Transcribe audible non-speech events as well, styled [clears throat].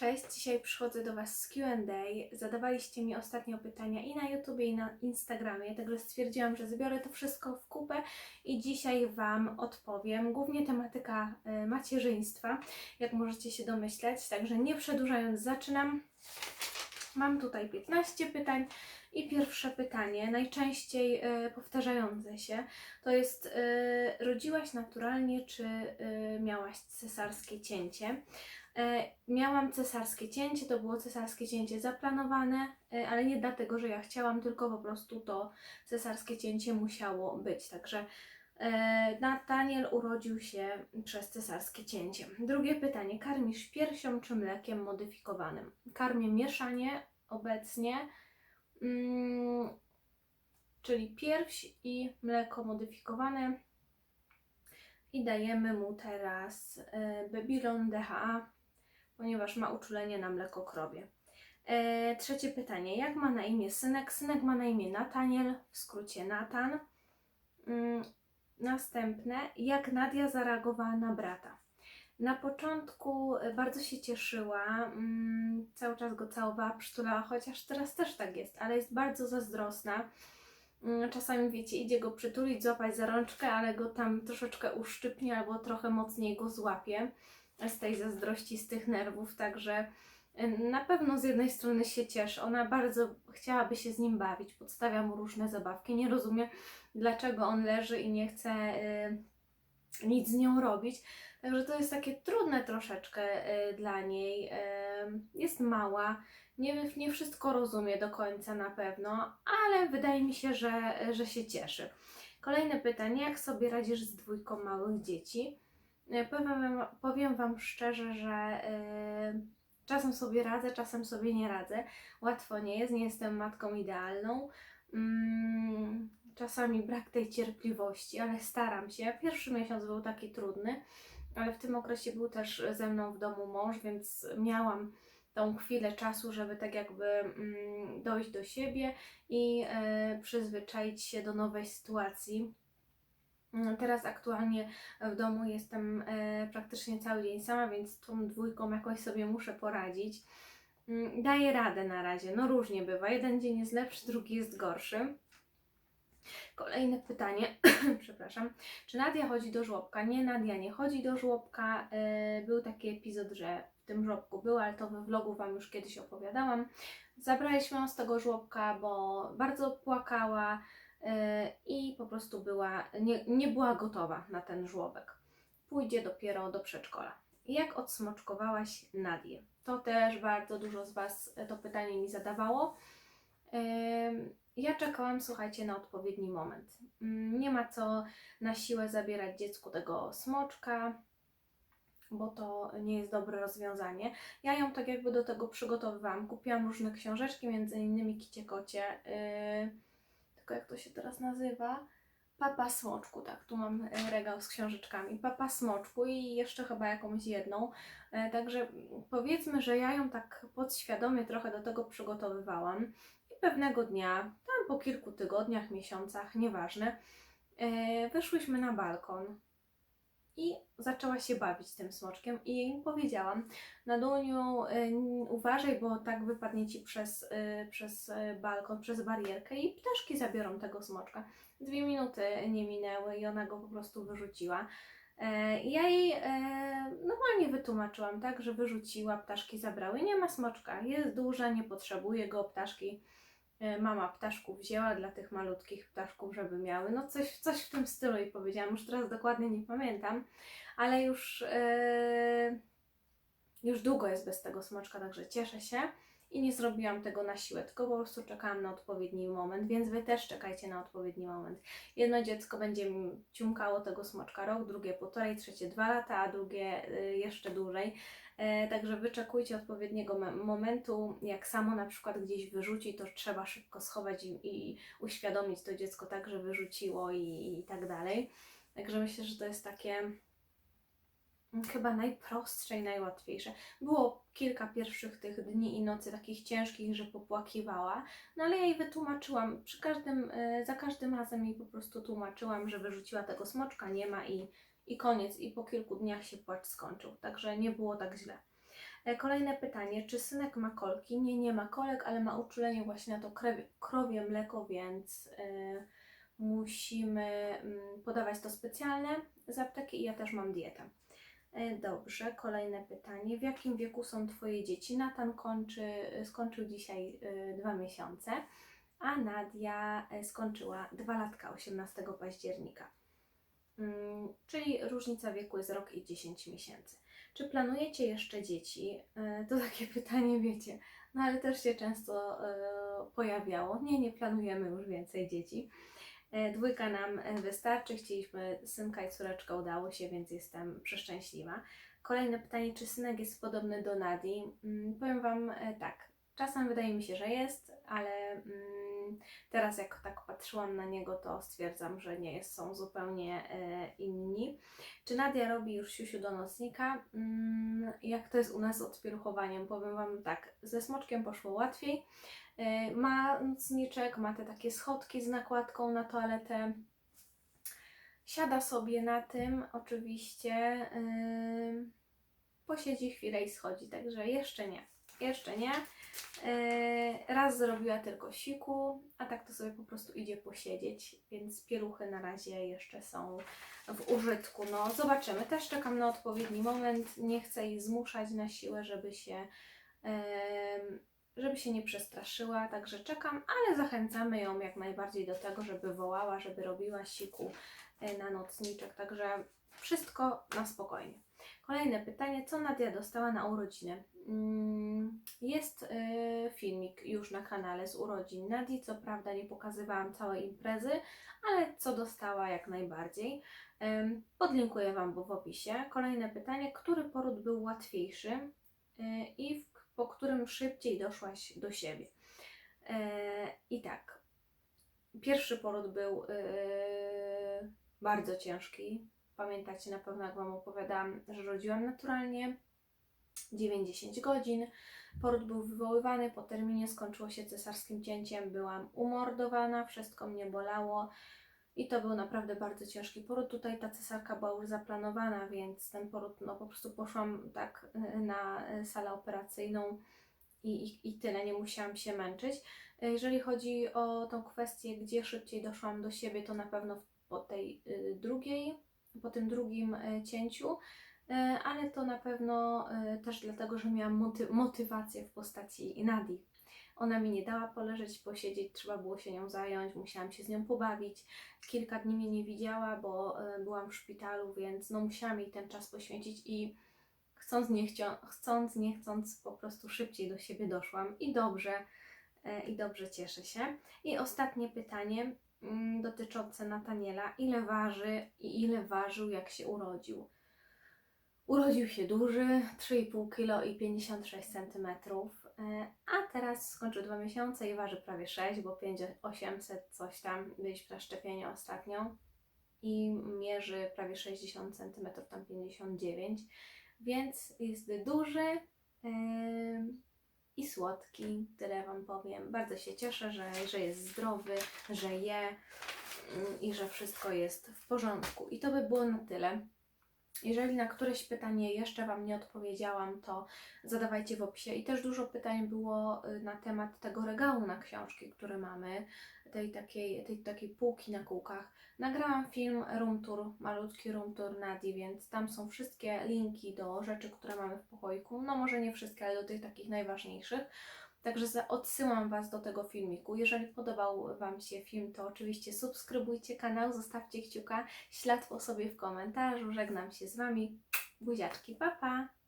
Cześć, dzisiaj przychodzę do Was z Q&A. Zadawaliście mi ostatnio pytania i na YouTubie, i na Instagramie, także stwierdziłam, że zbiorę to wszystko w kupę i dzisiaj Wam odpowiem. Głównie tematyka y, macierzyństwa, jak możecie się domyśleć, także nie przedłużając, zaczynam. Mam tutaj 15 pytań i pierwsze pytanie, najczęściej y, powtarzające się, to jest y, rodziłaś naturalnie czy miałaś cesarskie cięcie? E, Miałam cesarskie cięcie, to było cesarskie cięcie zaplanowane, e, ale nie dlatego, że ja chciałam, tylko po prostu to cesarskie cięcie musiało być. Także e, Nataniel urodził się przez cesarskie cięcie. Drugie pytanie: karmisz piersią czy mlekiem modyfikowanym? Karmię mieszanie obecnie, mm, czyli pierś i mleko modyfikowane. I dajemy mu teraz Babylon DHA ponieważ ma uczulenie na mleko krowie. E, trzecie pytanie. Jak ma na imię synek? Synek ma na imię Nataniel, w skrócie Natan. Mm, następne. Jak Nadia zareagowała na brata? Na początku bardzo się cieszyła, mm, cały czas go całowała, przytulała, chociaż teraz też tak jest, ale jest bardzo zazdrosna. Mm, Czasami, wiecie, idzie go przytulić, złapać za rączkę, ale go tam troszeczkę uszczypnie albo trochę mocniej go złapie z tej zazdrości, z tych nerwów, także y, na pewno z jednej strony się cieszy. Ona bardzo chciałaby się z nim bawić, podstawia mu różne zabawki. Nie rozumie, dlaczego on leży i nie chce y, nic z nią robić. Także to jest takie trudne troszeczkę y, dla niej. Jest mała, nie, nie wszystko rozumie do końca na pewno, ale wydaje mi się, że, że się cieszy. Kolejne pytanie: jak sobie radzisz z dwójką małych dzieci? E, Powiem powiem wam szczerze, że e, czasem sobie radzę, czasem sobie nie radzę. Łatwo nie jest, nie jestem matką idealną. Mm, czasami brak tej cierpliwości, ale staram się. Pierwszy miesiąc był taki trudny, ale w tym okresie był też ze mną w domu mąż, więc miałam tą chwilę czasu, żeby tak jakby mm, dojść do siebie i e, przyzwyczaić się do nowej sytuacji. Mm, Teraz aktualnie w domu jestem e, praktycznie cały dzień sama, więc tą dwójką jakoś sobie muszę poradzić. Mm, Daję radę na razie, no różnie bywa. Jeden dzień jest lepszy, drugi jest gorszy. Kolejne pytanie, [clears throat] przepraszam. Czy Nadia chodzi do żłobka? Nie, Nadia nie chodzi do żłobka. E, Był taki epizod, że w tym żłobku była, ale to we vlogu Wam już kiedyś opowiadałam. Zabraliśmy ją z tego żłobka, bo bardzo płakała e, i po prostu była, nie, nie była gotowa na ten żłobek. Pójdzie dopiero do przedszkola. Jak odsmoczkowałaś Nadię? To też bardzo dużo z Was to pytanie mi zadawało. Ja czekałam, słuchajcie, na odpowiedni moment. Mm, Nie ma co na siłę zabierać dziecku tego smoczka, bo to nie jest dobre rozwiązanie. Ja ją tak jakby do tego przygotowywałam. Kupiłam różne książeczki, między innymi Kicie Kocie. Yy, tylko jak to się teraz nazywa? Papa Smoczku, tak, tu mam y, regał z książeczkami. Papa Smoczku i jeszcze chyba jakąś jedną. E, Także powiedzmy, że ja ją tak podświadomie trochę do tego przygotowywałam. Pewnego dnia, tam po kilku tygodniach, miesiącach, nieważne, e, wyszłyśmy na balkon i zaczęła się bawić tym smoczkiem i jej powiedziałam, Naduniu, y, uważaj, bo tak wypadnie Ci przez, y, przez balkon, przez barierkę i ptaszki zabiorą tego smoczka. Dwie minuty nie minęły i ona go po prostu wyrzuciła. E, Ja jej e, normalnie wytłumaczyłam, tak, że wyrzuciła, ptaszki zabrały. Nie ma smoczka, jest duża, nie potrzebuje go, ptaszki. E, Mama ptaszków wzięła dla tych malutkich ptaszków, żeby miały. No coś, coś w tym stylu jej powiedziałam, już teraz dokładnie nie pamiętam, ale już, e, już długo jest bez tego smoczka, także cieszę się. I nie zrobiłam tego na siłę, tylko po prostu czekałam na odpowiedni moment, więc Wy też czekajcie na odpowiedni moment. Jedno dziecko będzie ciumkało tego smoczka rok, drugie półtorej, trzecie dwa lata, a drugie y, jeszcze dłużej. E, Także wyczekujcie odpowiedniego me- momentu. Jak samo na przykład gdzieś wyrzuci, to trzeba szybko schować i, i uświadomić to dziecko tak, że wyrzuciło i, i tak dalej. Także myślę, że to jest takie chyba najprostsze i najłatwiejsze. Było kilka pierwszych tych dni i nocy takich ciężkich, że popłakiwała, no ale ja jej wytłumaczyłam, przy każdym, e, za każdym razem jej po prostu tłumaczyłam, że wyrzuciła tego smoczka, nie ma i, i koniec. I po kilku dniach się płacz skończył, także nie było tak źle. E, Kolejne pytanie, czy synek ma kolki? Nie, nie ma kolek, ale ma uczulenie właśnie na to krewie, krowie mleko, więc e, musimy mm, podawać to specjalne z apteki i ja też mam dietę. E, Dobrze, kolejne pytanie. W jakim wieku są Twoje dzieci? Natan kończy, skończył dzisiaj e, dwa miesiące, a Nadia e, skończyła dwa latka 18 października. Mm, Czyli różnica wieku jest rok i 10 miesięcy. Czy planujecie jeszcze dzieci? To takie [laughs] pytanie, wiecie, no ale też się często pojawiało. Nie, nie planujemy już więcej dzieci. E, Dwójka nam e, wystarczy, chcieliśmy synka i córeczkę, udało się, więc jestem przeszczęśliwa. Kolejne pytanie, czy synek jest podobny do Nadii? Mm, Powiem Wam e, tak, czasem wydaje mi się, że jest, ale mm, teraz jak tak patrzyłam na niego, to stwierdzam, że nie jest, są zupełnie e, inni. Czy Nadia robi już siusiu do nocnika? Mm, jak to jest u nas z odpieluchowaniem? Powiem Wam tak, ze smoczkiem poszło łatwiej. E, Ma nocniczek, ma te takie schodki z nakładką na toaletę. Siada sobie na tym, oczywiście. ym, posiedzi chwilę i schodzi, także jeszcze nie. Jeszcze nie. E, Raz zrobiła tylko siku, a tak to sobie po prostu idzie posiedzieć, więc pieluchy na razie jeszcze są w użytku. No, zobaczymy. Też czekam na odpowiedni moment. Nie chcę jej zmuszać na siłę, żeby się, em, żeby się nie przestraszyła. Także czekam, ale zachęcamy ją jak najbardziej do tego, żeby wołała, żeby robiła siku e, na nocniczek. Także wszystko na spokojnie. Kolejne pytanie, co Nadia dostała na urodziny? Mm, Jest e, filmik już na kanale z urodzin Nadii. Co prawda nie pokazywałam całej imprezy, ale co dostała jak najbardziej. Podlinkuję Wam w opisie. Kolejne pytanie, który poród był łatwiejszy e, i po którym szybciej doszłaś do siebie? E, I tak, pierwszy poród był e, bardzo ciężki. Pamiętacie na pewno, jak Wam opowiadałam, że rodziłam naturalnie 9-10 godzin. Poród był wywoływany, po terminie skończyło się cesarskim cięciem, byłam umordowana, wszystko mnie bolało i to był naprawdę bardzo ciężki poród. Tutaj ta cesarka była już zaplanowana, więc ten poród, no po prostu poszłam tak y, na y, salę operacyjną i, i, i tyle, nie musiałam się męczyć. Y, Jeżeli chodzi o tą kwestię, gdzie szybciej doszłam do siebie, to na pewno po tej drugiej, po tym drugim cięciu, ale to na pewno też dlatego, że miałam moty- motywację w postaci Nadii. Ona mi nie dała poleżeć, posiedzieć, trzeba było się nią zająć, musiałam się z nią pobawić. Kilka dni mnie nie widziała, bo e, byłam w szpitalu, więc no musiałam jej ten czas poświęcić i chcąc nie, chcąc, nie chcąc, po prostu szybciej do siebie doszłam i dobrze, e, i dobrze cieszę się. I ostatnie pytanie mm, dotyczące Nataniela. Ile waży i ile ważył, jak się urodził? Urodził się duży, 3,5 kg i 56 cm, a teraz skończył 2 miesiące i waży prawie 6, bo 5800 coś tam, na szczepienie ostatnio i mierzy prawie 60 cm, tam 59, więc jest duży em, i słodki, tyle Wam powiem. Bardzo się cieszę, że, że jest zdrowy, że je mm, i że wszystko jest w porządku. I to by było na tyle. Jeżeli na któreś pytanie jeszcze Wam nie odpowiedziałam, to zadawajcie w opisie. I też dużo pytań było y, na temat tego regału na książki, który mamy, tej takiej, tej takiej półki na kółkach. Nagrałam film room tour, malutki room tour Nadi, więc tam są wszystkie linki do rzeczy, które mamy w pokoiku. No może nie wszystkie, ale do tych takich najważniejszych. Także odsyłam Was do tego filmiku. Jeżeli podobał Wam się film, to oczywiście subskrybujcie kanał, zostawcie kciuka, ślad po sobie w komentarzu. Żegnam się z Wami. Buziaczki, pa pa!